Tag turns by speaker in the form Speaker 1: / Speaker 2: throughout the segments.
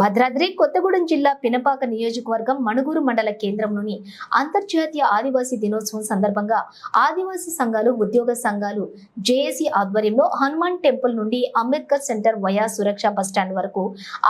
Speaker 1: భద్రాద్రి కొత్తగూడెం జిల్లా పినపాక నియోజకవర్గం మణుగూరు మండల కేంద్రంలోని అంతర్జాతీయ ఆదివాసీ దినోత్సవం సందర్భంగా ఆదివాసీ సంఘాలు ఉద్యోగ సంఘాలు జేఏసీ ఆధ్వర్యంలో హనుమాన్ టెంపుల్ నుండి Ambedkar centre via Suraksha bus stand వరకు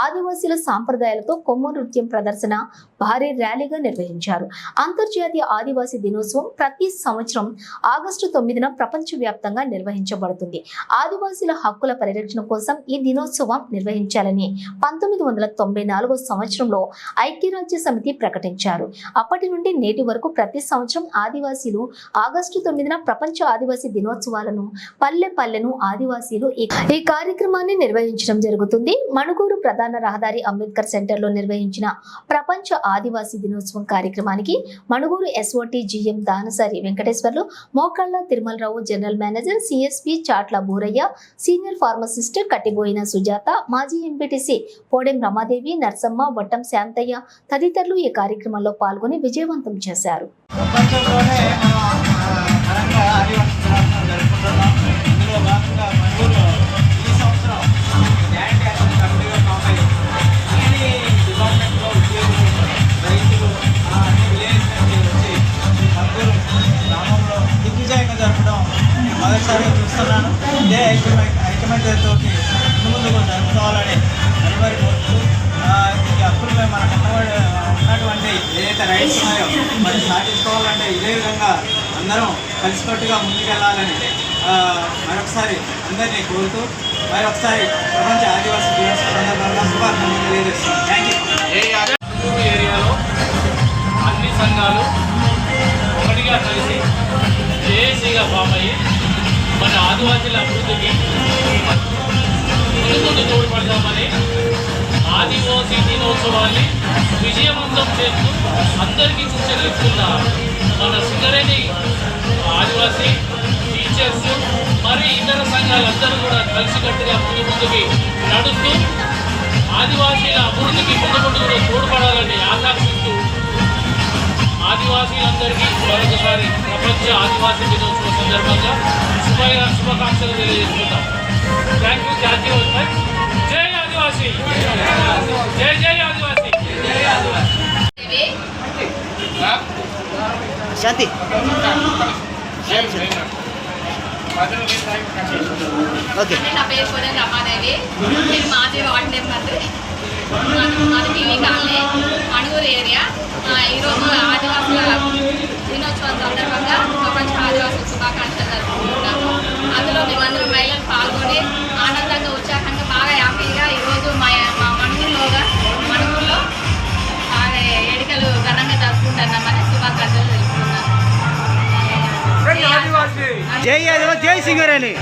Speaker 1: ఆదివాసీల సాంప్రదాయాలతో కొమ్ము నృత్యం ప్రదర్శన భారీ ర్యాలీగా నిర్వహించారు. అంతర్జాతీయ ఆదివాసీ దినోత్సవం ప్రతి సంవత్సరం ఆగస్టు తొమ్మిదిన ప్రపంచవ్యాప్తంగా నిర్వహించబడుతుంది. ఆదివాసీల హక్కుల పరిరక్షణ కోసం ఈ దినోత్సవం నిర్వహించాలని పంతొమ్మిది వందల తొంభై నాలుగో సంవత్సరంలో ఐక్యరాజ్య సమితి ప్రకటించారు. అప్పటి నుండి నేటి వరకు ప్రతి సంవత్సరం ఆదివాసీలు ఆగస్టు తొమ్మిదిన ప్రపంచ ఆదివాసీ దినోత్సవాలను పల్లె పల్లెను ఆదివాసీలు ఈ కార్యక్రమాన్ని నిర్వహించడం జరుగుతుంది. మణుగూరు ప్రధాన రహదారి అంబేద్కర్ సెంటర్లో నిర్వహించిన ప్రపంచ ఆదివాసీ దినోత్సవం కార్యక్రమానికి Manuguru SOT GM Danasari Venkateswarlu Mokalla Tirumalarao general manager CSP Chatla Burayya senior pharmacist Kattiboina Sujatha మాజీ ఎంపీటీసీ పోడెం రమాదేవి నర్సమ్మ వట్టం శాంతయ్య తదితరులు ఈ కార్యక్రమంలో పాల్గొని విజయవంతం చేశారు.
Speaker 2: ప్రపంచంలోనే మనం ఆ, ఘనంగా ఆదివాసీ దినోత్సవం జరుపుకుంటున్నాం ఇందులో మరి సాధించుకోవాలంటే ఇదే విధంగా అందరం కలిసికట్టుగా ముందుకెళ్ళాలని మరొకసారి అందరినీ కోరుతూ మరొకసారి ప్రపంచ ఆదివాసీ దినోత్సవం సందర్భంగా శుభాకాంక్షలు తెలియజేస్తున్నాను థ్యాంక్ యూ
Speaker 3: ఏరియాలో అన్ని సంఘాలు ఒకటిగా కలిసి జేఏసీగా ఫామ్ అయ్యి మన ఆదివాసీల అభివృద్ధికి తోడ్పడదామని దినోత్సవాన్ని విజయవంతం చేస్తూ అందరికీ సూచనలు ఇస్తున్న మన సింగరేణి ఆదివాసీ టీచర్స్ మరి ఇతర సంఘాలందరూ కూడా కలిసికట్టుగా ముందు ముందుకి నడుస్తూ ఆదివాసీల అభివృద్ధికి ముందు ముందు కూడా తోడ్పడాలని ఆకాంక్షిస్తూ ఆదివాసీలందరికీ మరొకసారి ప్రపంచ ఆదివాసీ దినోత్సవం సందర్భంగా శుభ శుభాకాంక్షలు తెలియజేస్తున్నాం థ్యాంక్ యూ జాతీయ జై ఆదివాసీ!
Speaker 4: శాంతి. ఓకే.
Speaker 5: నా పేరు కూడా రమాదేవి. నేను మాజీ వార్డ్ నెంబర్. మాది కాలనీ అణుగురు ఏరియా. ఈరోజు
Speaker 4: జై యాదవ్ జై సింగరేణి.